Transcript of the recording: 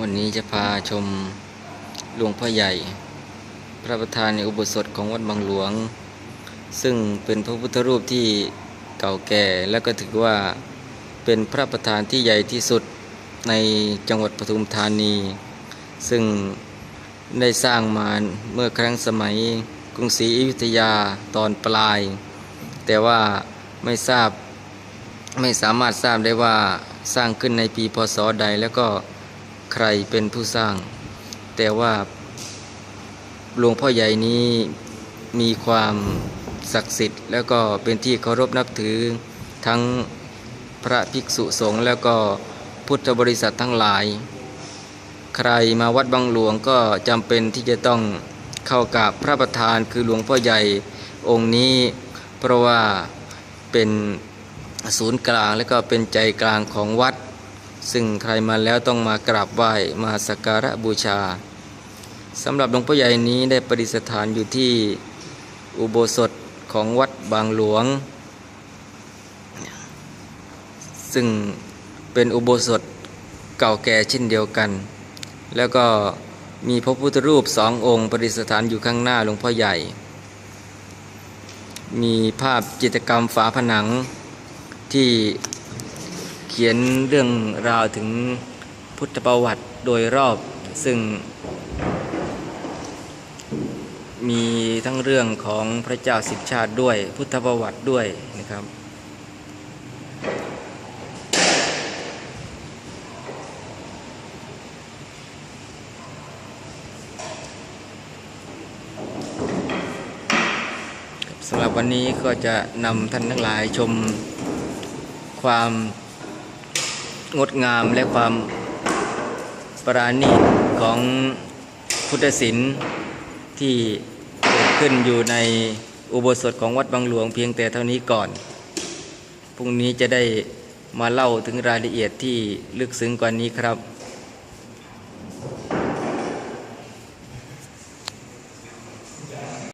วันนี้จะพาชมหลวงพ่อใหญ่ พระประธานในอุโบสถของวัดบางหลวง ซึ่งเป็นพระพุทธรูปที่เก่าแก่และก็ถือว่าเป็นพระประธานที่ใหญ่ที่สุดในจังหวัดปทุมธานี ซึ่งได้สร้างมาเมื่อครั้งสมัยกรุงศรีอยุธยาตอนปลาย แต่ว่าไม่ทราบไม่สามารถทราบได้ว่าสร้างขึ้นในปีพศใดแล้วก็ ใครเป็นผู้สร้าง แต่ว่าหลวงพ่อใหญ่นี้มีความศักดิ์สิทธิ์ แล้วก็เป็นที่เคารพนับถือทั้งพระภิกษุสงฆ์แล้วก็พุทธบริษัททั้งหลาย ใครมาวัดบางหลวงก็จำเป็นที่จะต้องเข้ากับพระประธานคือหลวงพ่อใหญ่องค์นี้ เพราะว่าเป็นศูนย์กลางและก็เป็นใจกลางของวัด ซึ่งใครมาแล้วต้องมากราบไหว้มาสักการะบูชาสำหรับหลวงพ่อใหญ่นี้ได้ประดิษฐานอยู่ที่อุโบสถของวัดบางหลวง ซึ่งเป็นอุโบสถเก่าแก่เช่นเดียวกัน แล้วก็มีพระพุทธรูปสององค์ประดิษฐานอยู่ข้างหน้าหลวงพ่อใหญ่ มีภาพจิตรกรรมฝาผนังที่ ขียนเรื่องราวถึงพุทธประวัติโดยรอบซึ่ง มีทั้งเรื่องของพระเจ้าสิบชาติด้วย พุทธประวัติด้วยนะครับสำหรับวันนี้ก็จะนำท่านทั้งหลายชมความ งดงามและความปราณีตของพุทธศิลป์ที่เกิดขึ้นอยู่ในอุโบสถของวัดบางหลวงเพียงแต่เท่านี้ก่อน พรุ่งนี้จะได้มาเล่าถึงรายละเอียดที่ลึกซึ้งกว่านี้ครับ